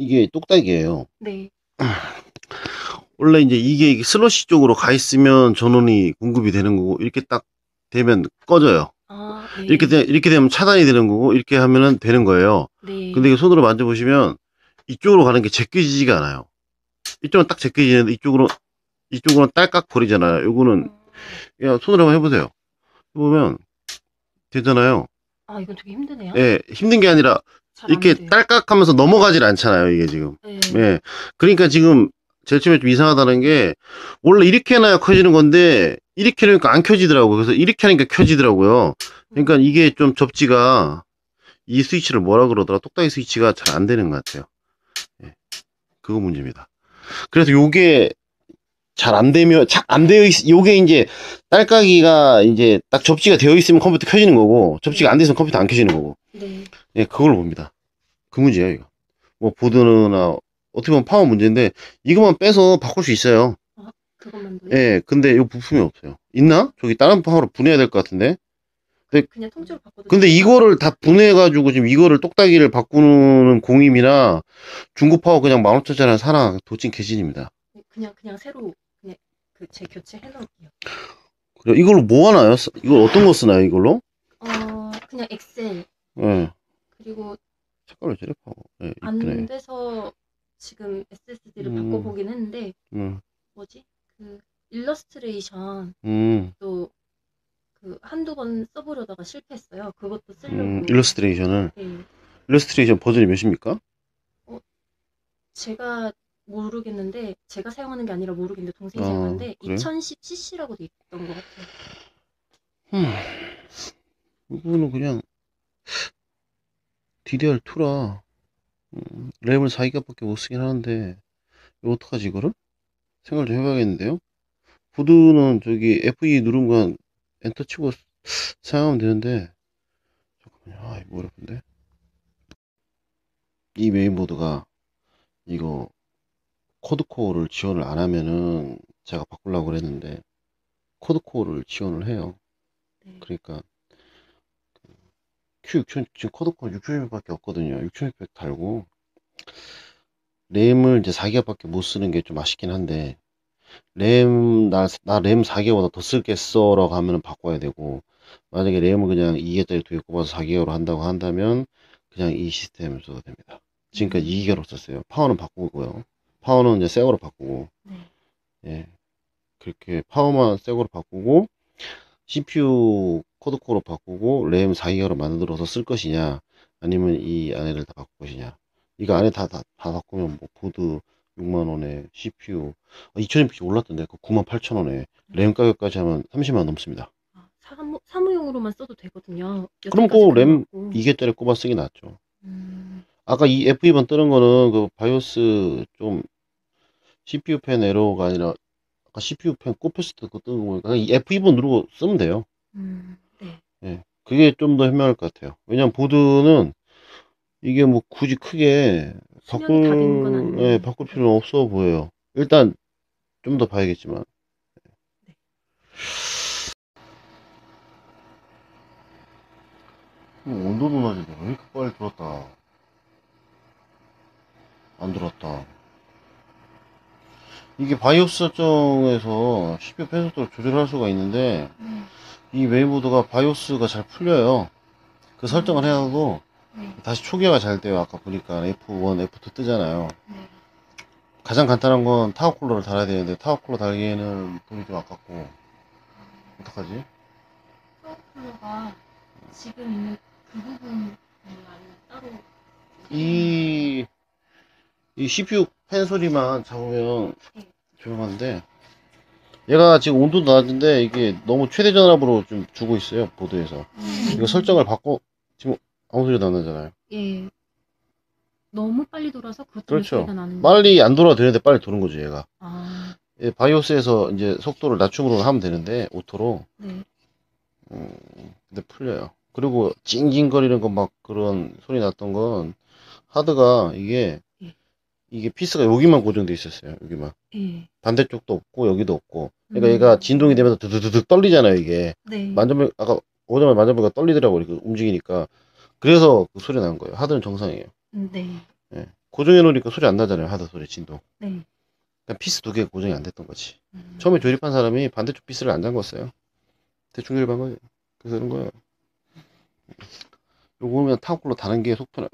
이게 똑딱이에요. 네. 원래 이제 이게 슬러시 쪽으로 가 있으면 전원이 공급이 되는 거고 이렇게 딱 되면 꺼져요. 아, 네. 이렇게 되, 이렇게 되면 차단이 되는 거고 이렇게 하면은 되는 거예요. 네. 근데 이게 손으로 만져보시면 이쪽으로 가는 게 제껴지지가 않아요. 이쪽은 딱 제껴지는데 이쪽으로 이쪽으로는 딸깍 거리잖아요. 요거는 음. 야 손으로 한번 해보세요. 보면 되잖아요. 아, 이건 되게 힘드네요. 예, 힘든 게 아니라 이렇게 돼요. 딸깍하면서 넘어가질 않잖아요. 이게 지금. 네. 예. 그러니까 지금 제일 처음에 좀 이상하다는 게 원래 이렇게 해놔야 켜지는 건데 이렇게 해놓으니까 안 켜지더라고요. 그래서 이렇게 하니까 켜지더라고요. 그러니까 이게 좀 접지가 이 스위치를 뭐라 그러더라 똑딱이 스위치가 잘 안 되는 것 같아요. 예. 그거 문제입니다. 그래서 요게 잘 안 되면 잘 안 되어 있 요게 이제 딸깍이가 이제 딱 접지가 되어 있으면 컴퓨터 켜지는 거고 접지가 안돼 있으면 컴퓨터 안 켜지는 거고 네. 예, 그걸 봅니다. 그 문제예요, 이거. 뭐, 보드나, 어떻게 보면 파워 문제인데, 이것만 빼서 바꿀 수 있어요. 그것만도. 예, 근데 이 부품이 없어요. 있나? 저기 다른 파워로 분해해야 될 것 같은데. 그냥 통째로 바꿔도 근데? 이거를 다 분해해가지고 지금 이거를 똑딱이를 바꾸는 공임이나 중고 파워 그냥 15,000짜리 사나 도찐 개진입니다. 네, 그냥 그냥 새로 그냥 그 제 교체 해 놓을게요. 그래, 이걸로 뭐 하나요? 쓰- 이걸 어떤 거 쓰나요, 이걸로? 어, 그냥 엑셀 예. 그리고 저래 파워. 예, 안 이쁘네. 돼서 지금 SSD를 음. 바꿔보긴 했는데 음, 뭐지? 그 일러스트레이션 음, 또그 한두 번 써보려다가 실패했어요. 그것도 쓰려고. 음, 일러스트레이션을. 네. 일러스트레이션 버전이 몇입니까? 제가 모르겠는데 제가 사용하는 게 아니라 모르겠는데 동생이 어, 사용하는데 그래요? 2010cc라고 돼 있던 것 같아요. 음, 이거는 그냥 DDR2라. 음, 램을 4기가밖에 못 쓰긴 하는데 이거 어떡하지 이거를? 생각 좀 해봐야겠는데요? 보드는 저기 F2 누르면 엔터 치고 사용하면 되는데 잠깐만요. 아 이거 어렵은데? 이 메인보드가 이거 코드코어를 지원을 안 하면은 제가 바꾸려고 그랬는데 코드코어를 지원을 해요. 네. 그러니까 Q6000 지금 코드코어 6600밖에 없거든요. 6600 달고 램을 이제 4기가밖에 못 쓰는 게 좀 아쉽긴 한데 램나램 4기가보다 더 쓸겠어라고 하면은 바꿔야 되고 만약에 램을 그냥 2기가짜리 두 개 꼽아서 4기가로 한다고 한다면 그냥 이 시스템을 써도 됩니다. 지금까지 2기가로 썼어요. 파워는 바꾸고요. 파워는 이제 새 거로 바꾸고 네. 예. 그렇게 파워만 새 거로 바꾸고 CPU 코드코어로 바꾸고 램 4기가로 만들어서 쓸 것이냐 아니면 이 안에를 다 바꿀 것이냐. 이거 안에 다, 다, 다 바꾸면 뭐 보드 6만원에 CPU 2000mp 올랐던데 그 98,000원에. 램 가격까지 하면 30만원 넘습니다. 아, 사무, 사무용으로만 써도 되거든요. 그럼 여태까지 그램 그래갖고. 2개짜리 꼽아 쓰기 낫죠. 음, 아까 이 F2번 뜨는 거는 그 바이오스 좀 CPU 펜 에러가 아니라 아까 CPU 펜 꼽혔을 때 그거 뜨는 거니까 이 F2번 누르고 쓰면 돼요. 음, 네. 예, 그게 좀 더 현명할 것 같아요. 왜냐면 보드는 이게 뭐 굳이 크게 바꿀. 예, 바꿀 필요는 없어 보여요. 일단 좀 더 봐야겠지만. 네. 온도도 낮은데 왜 이렇게 빨리 들었다. 안 들었다. 이게 바이오스 설정에서 CPU 펜 속도를 조절할 수가 있는데 네. 이 메인보드가 바이오스가 잘 풀려요. 그 설정을 해놔도 네. 다시 초기화가 잘 돼요. 아까 보니까 F1, F2 뜨잖아요. 네. 가장 간단한 건 타워 쿨러를 달아야 되는데 타워 쿨러 달기에는 돈이 좀 아깝고 어떡하지? 프로플러가 지금 있는 그 부분이 아니면 따로 이, 이 CPU 팬 소리만 잡으면 네. 조용한데 얘가 지금 온도도 낮은데 이게 너무 최대 전압으로 좀 주고 있어요 보드에서 음, 이거 설정을 바꿔 지금 아무 소리도 안 나잖아요 예. 너무 빨리 돌아서 그것 때문에 그렇죠. 소리가 나는 빨리 안 돌아도 되는데 빨리 도는 거죠 얘가 아, 예, 바이오스에서 이제 속도를 낮춤으로 하면 되는데 오토로 네. 음, 근데 풀려요. 그리고 찡찡거리는 거 막 그런 소리 났던 건 하드가 이게 예. 이게 피스가 여기만 고정돼 있었어요. 여기만 예. 반대쪽도 없고 여기도 없고. 그러니까 음. 얘가 진동이 되면서 드드드득 떨리잖아요. 이게 네. 만져보 아까 오자마자 만져보니까 떨리더라고 이렇게 움직이니까 그래서 그 소리 나는 거예요. 하드는 정상이에요. 음, 네. 예. 고정해 놓으니까 소리 안 나잖아요. 하드 소리 진동. 네. 그러니까 피스 두 개가 고정이 안 됐던 거지. 음. 처음에 조립한 사람이 반대쪽 피스를 안 잠궜어요. 대충 조립한 거예요. 그래서 그런 거예요. 요거는 타고로 다는 게 속 편하,